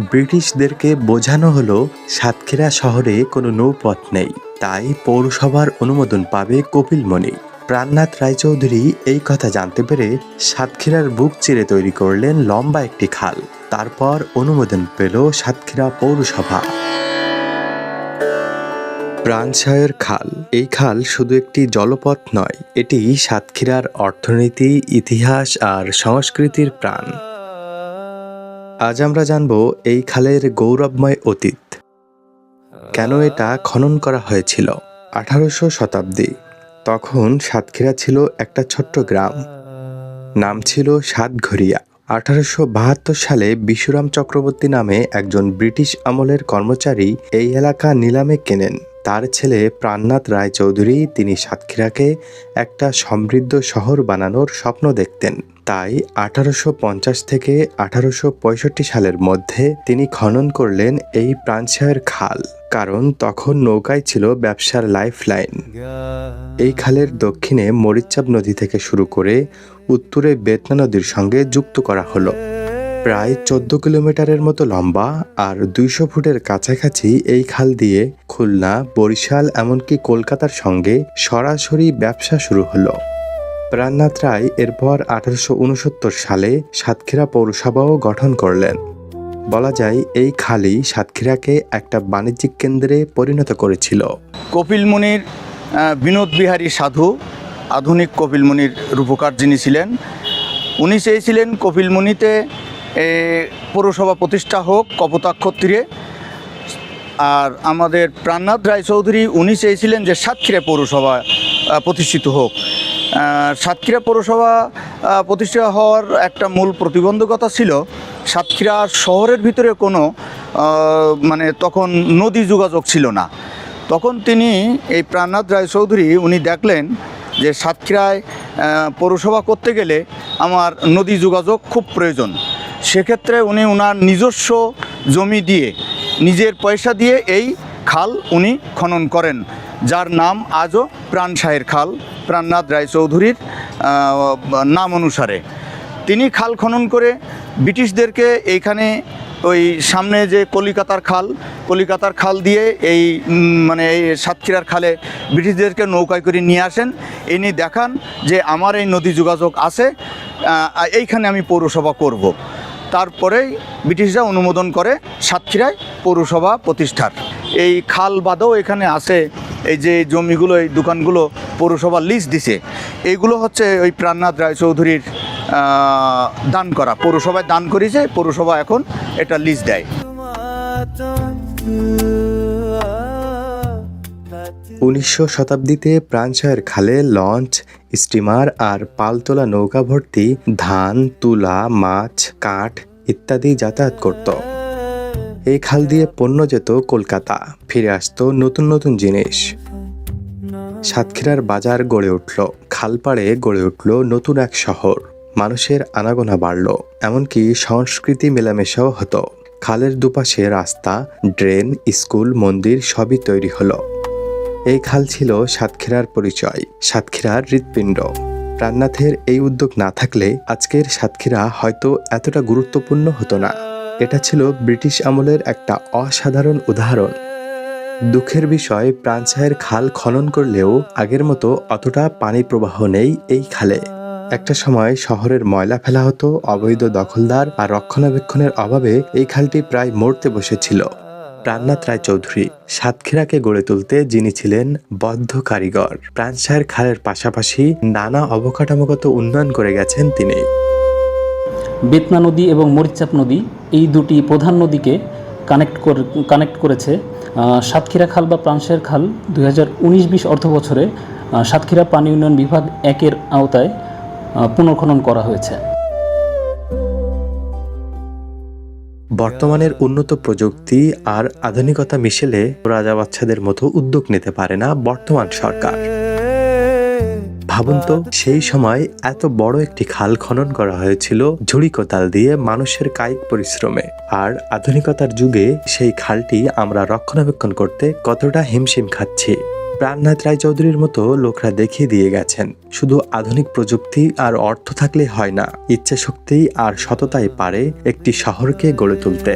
ব্রিটিশদেরকে বোঝানো হলো, সাতক্ষীরা শহরে কোনো নৌপথ নেই। তাই পৌরসভার অনুমোদন পাবে কপিলমণি প্রাণনাথ রায়চৌধুরী এই কথা জানতে পেরে সাতক্ষীরার বুক চিরে তৈরি করলেন লম্বা একটি খাল। তারপর অনুমোদন পেল সাতক্ষীরা পৌরসভা। প্রাণসায়ের খাল। এই খাল শুধু একটি জলপথ নয়, এটি সাতক্ষীরার অর্থনীতি, ইতিহাস আর সংস্কৃতির প্রাণ। আজ আমরা জানব এই খালের গৌরবময় অতীত। কেন এটা খনন করা হয়েছিল? আঠারোশো শতাব্দী। তখন সাতক্ষীরা ছিল একটা ছোট্ট গ্রাম। নাম ছিল সাতঘরিয়া। আঠারোশো বাহাত্তর সালে বিশুরাম চক্রবর্তী নামে একজন ব্রিটিশ আমলের কর্মচারী এই এলাকা নিলামে কেনেন। তার ছেলে প্রাণনাথ রায়চৌধুরী তিনি সাতক্ষীরাকে একটা সমৃদ্ধ শহর বানানোর স্বপ্ন দেখতেন। তাই আঠারোশো পঞ্চাশ থেকে আঠারোশো পঁয়ষট্টি সালের মধ্যে তিনি খনন করলেন এই প্রাণসায়ের খাল। কারণ তখন নৌকায় ছিল ব্যবসার লাইফ লাইন এই খালের দক্ষিণে মরিচাপ নদী থেকে শুরু করে উত্তরে বেতনা নদীর সঙ্গে যুক্ত করা হলো। প্রায় চোদ্দ কিলোমিটারের মতো লম্বা আর দুইশো ফুটের কাছাকাছি এই খাল দিয়ে খুলনা বরিশাল এমনকি কলকাতার সঙ্গে সরাসরি ব্যবসা শুরু হলো। প্রাণনাথ রায় এরপর আঠারোশো উনসত্তর সালে সাতক্ষীরা পৌরসভাও গঠন করলেন। বলা যায় এই খালি সাতক্ষীরাকে একটা বাণিজ্যিক কেন্দ্রে পরিণত করেছিল। কপিল মুনির বিনোদ বিহারী সাধু আধুনিক কপিল মুনির রূপকার যিনি ছিলেন উনি চেয়েছিলেন কপিল মুনিতে এ, পৌরসভা প্রতিষ্ঠা হোক, কপোতাক্ষ তীরে। আর আমাদের প্রাণনাথ রায়চৌধুরী, উনি চেয়েছিলেন যে সাতক্ষীরা পৌরসভা প্রতিষ্ঠিত হোক। সাতক্ষীরা পৌরসভা প্রতিষ্ঠা হওয়ার একটা মূল প্রতিবন্ধকতা ছিল, সাতক্ষীরা শহরের ভিতরে কোনো মানে তখন নদী যোগাযোগ ছিল না। তখন তিনি এই প্রাণনাথ রায়চৌধুরী, উনি দেখলেন যে সাতক্ষীরায় পৌরসভা করতে গেলে আমার নদী যোগাযোগ খুব প্রয়োজন। সেক্ষেত্রে উনি ওনার নিজস্ব জমি দিয়ে, নিজের পয়সা দিয়ে এই খাল উনি খনন করেন, যার নাম আজও প্রাণসাহের খাল, প্রাণনাথ রায়চৌধুরীর নাম অনুসারে। তিনি খাল খনন করে ব্রিটিশদেরকে এইখানে ওই সামনে যে কলিকাতার খাল কলিকাতার খাল দিয়ে এই মানে এই সাতক্ষীরার খালে ব্রিটিশদেরকে নৌকায় করে নিয়ে আসেন। এনে দেখান যে আমার এই নদী যোগাযোগ আছে এইখানে আমি পৌরসভা করব। তারপরেই ব্রিটিশরা অনুমোদন করে সাতক্ষীরায় পৌরসভা প্রতিষ্ঠার। এই খাল বাদেও এখানে আছে এই যে জমিগুলো এই দোকানগুলো পৌরসভা লিস্ট দিছে। এইগুলো হচ্ছে ওই প্রাণনাথ রায়চৌধুরীর আহ, দান করা। পৌরসভায় দান করেছে, পৌরসভা এখন এটা লিজ দেয়। উনিশশো শতাব্দীতে প্রাণসায়ের খালে লঞ্চ, স্টিমার আর পালতোলা নৌকা ভর্তি ধান, তুলা, মাছ, কাঠ ইত্যাদি যাতায়াত করত। এই খাল দিয়ে পণ্য যেত কলকাতা। ফিরে আসতো নতুন নতুন জিনিস। সাতক্ষীরার বাজার গড়ে উঠল, খালপাড়ে গড়ে উঠল নতুন এক শহর। মানুষের আনাগোনা বাড়ল, এমনকি সংস্কৃতি মেলামেশাও হতো। খালের দুপাশে রাস্তা, ড্রেন, স্কুল, মন্দির সবই তৈরি হলো। এই খাল ছিল সাতক্ষীরার পরিচয়, সাতক্ষীরার হৃৎপিণ্ড। প্রাণনাথের এই উদ্যোগ না থাকলে আজকের সাতক্ষীরা হয়তো এতটা গুরুত্বপূর্ণ হতো না। এটা ছিল ব্রিটিশ আমলের একটা অসাধারণ উদাহরণ। দুঃখের বিষয় প্রাণসায়ের খাল খনন করলেও আগের মতো অতটা পানি প্রবাহ নেই এই খালে। একটা সময় শহরের ময়লা ফেলা হতো, অবৈধ দখলদার আর রক্ষণাবেক্ষণের অভাবে এই খালটি প্রায় মরতে বসেছিল। প্রাণনাথ রায় চৌধুরী সাতক্ষীরাকে গড়ে তুলতে যিনি ছিলেন বদ্ধ কারিগর। প্রাণসায়ের খালের পাশাপাশি নানা অবকাঠামোগত উন্নয়ন করে গেছেন তিনি। বেতনা নদী এবং মরিচাপ নদী এই দুটি প্রধান নদীকে কানেক্ট কানেক্ট করেছে সাতক্ষীরা খাল বা প্রাণসায়ের খাল। দুই হাজার উনিশ বিশ অর্থ বছরে সাতক্ষীরা পানি উন্নয়ন বিভাগ একের আওতায় পুনর্খনন করা হয়েছে। বর্তমানের উন্নত প্রযুক্তি আর আধুনিকতা মিশেলে রাজা বাচ্চাদের মতো উদ্যোগ নিতে পারে না বর্তমান সরকার। ভাবুন তো, সেই সময় এত বড় একটি খাল খনন করা হয়েছিল ঝুড়ি কোদাল দিয়ে মানুষের কায়িক পরিশ্রমে। আর আধুনিকতার যুগে সেই খালটি আমরা রক্ষণাবেক্ষণ করতে কতটা হিমশিম খাচ্ছি। প্রাণনাথ রায়চৌধুরীর মতো লোকরা দেখিয়ে দিয়ে গেছেন। শুধু আধুনিক প্রযুক্তি আর অর্থ থাকলে হয় না ইচ্ছা শক্তি আর সততাই পারে একটি শহরকে গড়ে তুলতে।